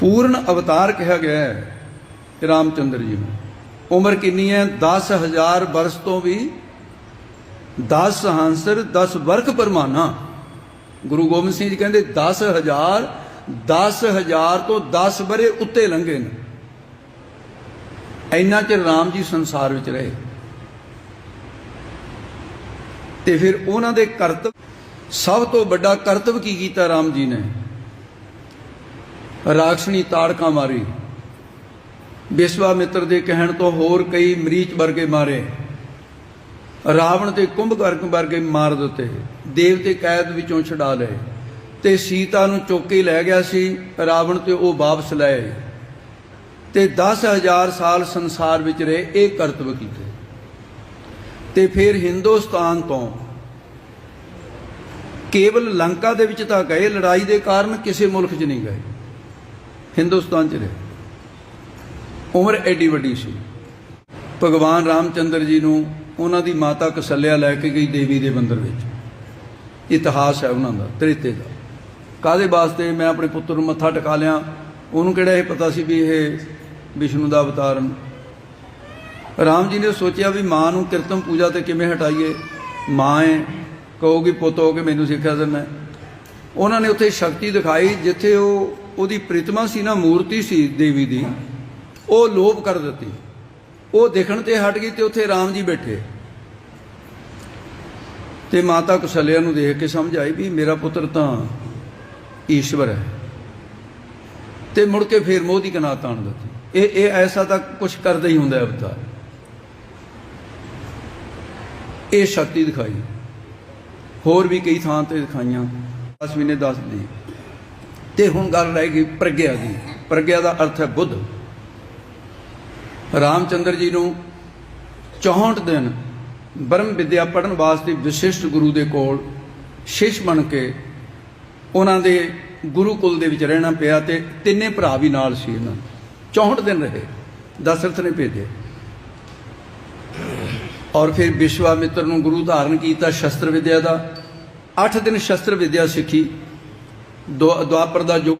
ਪੂਰਨ ਅਵਤਾਰ ਕਿਹਾ ਗਿਆ ਹੈ ਰਾਮਚੰਦਰ ਜੀ ਨੂੰ। ਉਮਰ ਕਿੰਨੀ ਹੈ? 10000 ਬਰਸ ਤੋਂ ਵੀ 10 ਹੰਸਰ 10 ਵਰਖ ਪਰਮਾਨਾ। ਗੁਰੂ ਗੋਬਿੰਦ ਸਿੰਘ ਜੀ ਕਹਿੰਦੇ 10000 10000 ਤੋਂ 10 ਬਰੇ ਉੱਤੇ ਲੰਘੇ ਨੇ। ਇੰਨਾ ਚਿਰ ਰਾਮ ਜੀ ਸੰਸਾਰ ਵਿੱਚ ਰਹੇ। ਤੇ ਫਿਰ ਉਹਨਾਂ ਦੇ ਕਰਤਵ, ਸਭ ਤੋਂ ਵੱਡਾ ਕਰਤਵ ਕੀ ਕੀਤਾ ਰਾਮ ਜੀ ਨੇ? ਰਾਖਸ਼ਣੀ ਤਾੜਕਾ ਮਾਰੀ। ਵਿਸ਼ਵਾਮਿੱਤਰ ਦੇ ਕਹਿਣ ਤੋਂ ਹੋਰ ਕਈ ਮਰੀਚ ਵਰਗੇ ਮਾਰੇ। ਰਾਵਣ ਤੇ ਕੁੰਭਕਰਨ ਵਰਗੇ ਮਾਰ ਦਿੱਤੇ। ਦੇਵਤੇ ਕੈਦ ਵਿੱਚੋਂ ਛਡਾ ਲਏ। ਤੇ ਸੀਤਾ ਨੂੰ ਚੁੱਕ ਕੇ ਲੈ ਗਿਆ ਸੀ, ਰਾਵਣ ਤੇ ਉਹ ਵਾਪਸ ਲਏ ਤੇ 10000 ਸਾਲ ਸੰਸਾਰ ਵਿੱਚ ਰਹੇ, ਇਹ ਕਰਤਵ ਕੀਤੇ। ਤੇ ਫਿਰ ਹਿੰਦੁਸਤਾਨ ਤੋਂ ਕੇਵਲ ਲੰਕਾ ਦੇ ਵਿੱਚ ਤਾਂ ਗਏ, ਲੜਾਈ ਦੇ ਕਾਰਨ ਕਿਸੇ ਮੁਲਕ 'ਚ ਨਹੀਂ ਗਏ। ਹਿੰਦੁਸਤਾਨ 'ਚ ਰਿਹਾ। ਉਮਰ ਐਡੀ ਵੱਡੀ ਸੀ। ਭਗਵਾਨ ਰਾਮਚੰਦਰ ਜੀ ਨੂੰ ਉਹਨਾਂ ਦੀ ਮਾਤਾ ਕਸਲਿਆ ਲੈ ਕੇ ਗਈ ਦੇਵੀ ਦੇ ਮੰਦਿਰ ਵਿੱਚ। ਇਤਿਹਾਸ ਹੈ ਉਹਨਾਂ ਦਾ, ਤ੍ਰੇਤੇ ਦਾ। ਕਾਦੇ ਵਾਸਤੇ ਮੈਂ ਆਪਣੇ ਪੁੱਤਰ ਨੂੰ ਮੱਥਾ ਟਿਕਾ ਲਿਆ? ਉਹਨੂੰ ਕਿਹੜਾ ਇਹ ਪਤਾ ਸੀ ਵੀ ਇਹ ਵਿਸ਼ਨੂੰ ਦਾ ਅਵਤਾਰ ਰਾਮ ਜੀ ਨੇ ਸੋਚਿਆ ਵੀ ਮਾਂ ਨੂੰ ਕਿਰਤਮ ਪੂਜਾ ਤੇ ਕਿਵੇਂ ਹਟਾਈਏ? ਮਾਂ ਹੈ ਕਹੋਗੀ, ਪੁੱਤ ਹੋ ਕੇ ਮੈਨੂੰ ਸਿੱਖਿਆ ਦਿੰਦਾ ਉਹਨਾਂ ਨੇ ਉੱਥੇ ਸ਼ਕਤੀ ਦਿਖਾਈ ਜਿੱਥੇ ਉਹ ਉਹਦੀ ਪ੍ਰਤਿਮਾ ਸੀ ਨਾ, ਮੂਰਤੀ ਸੀ ਦੇਵੀ ਦੀ, ਉਹ ਲੋਪ ਕਰ ਦਿੱਤੀ। ਉਹ ਦੇਖਣ ਤੇ ਹਟ ਗਈ ਤੇ ਉੱਥੇ ਰਾਮ ਜੀ ਬੈਠੇ। ਤੇ ਮਾਤਾ ਕੁਸ਼ਲਿਆ ਨੂੰ ਦੇਖ ਕੇ ਸਮਝ ਆਈ ਵੀ ਮੇਰਾ ਪੁੱਤਰ ਤਾਂ ਈਸ਼ਵਰ ਹੈ। ਤੇ ਮੁੜ ਕੇ ਫੇਰ ਮੋਹ ਦੀ ਕਨਾਤ ਤਾਣ ਦਿੱਤੀ। ਇਹ ਇਹ ਐਸਾ ਤਾਂ ਕੁਝ ਕਰਦਾ ਹੀ ਹੁੰਦਾ ਅਵਤਾਰ। ਇਹ ਸ਼ਕਤੀ ਦਿਖਾਈ। ਹੋਰ ਵੀ ਕਈ ਥਾਂ ਤੇ ਦਿਖਾਈਆਂ। ਅਸਵੀ ਨੇ ਦੱਸ ਦੀ ਤੇ ਹੁਣ ਗੱਲ ਰਹਿ ਗਈ ਪ੍ਰਗਿਆ ਦੀ। ਪ੍ਰਗਿਆ ਦਾ ਅਰਥ ਹੈ ਬੁੱਧ। ਰਾਮਚੰਦਰ ਜੀ ਨੂੰ 64 ਦਿਨ ਬ੍ਰਹਮ ਵਿਦਿਆ ਪੜਨ ਵਾਸਤੇ ਵਿਸ਼ਿਸ਼ਟ ਗੁਰੂ ਦੇ ਕੋਲ ਸ਼ਿਸ਼ ਬਣ ਕੇ ਉਹਨਾਂ ਦੇ ਗੁਰੂ ਕੁਲ ਦੇ ਵਿੱਚ ਰਹਿਣਾ ਪਿਆ ਤੇ ਤਿੰਨੇ ਭਰਾ ਵੀ ਨਾਲ ਸੀ ਇਹਨਾਂ ਦੇ। 64 ਦਿਨ ਰਹੇ। ਦਸ਼ਰਥ ਨੇ ਭੇਜੇ ਔਰ ਫਿਰ ਵਿਸ਼ਵਾਮਿੱਤਰ ਨੂੰ ਗੁਰੂ ਧਾਰਨ ਕੀਤਾ ਸ਼ਸਤਰ ਵਿਦਿਆ ਦਾ। 8 ਦਿਨ ਸ਼ਸਤਰ ਵਿਦਿਆ ਸਿੱਖੀ। ਦੁਆਪਰ ਦਾ ਜੋ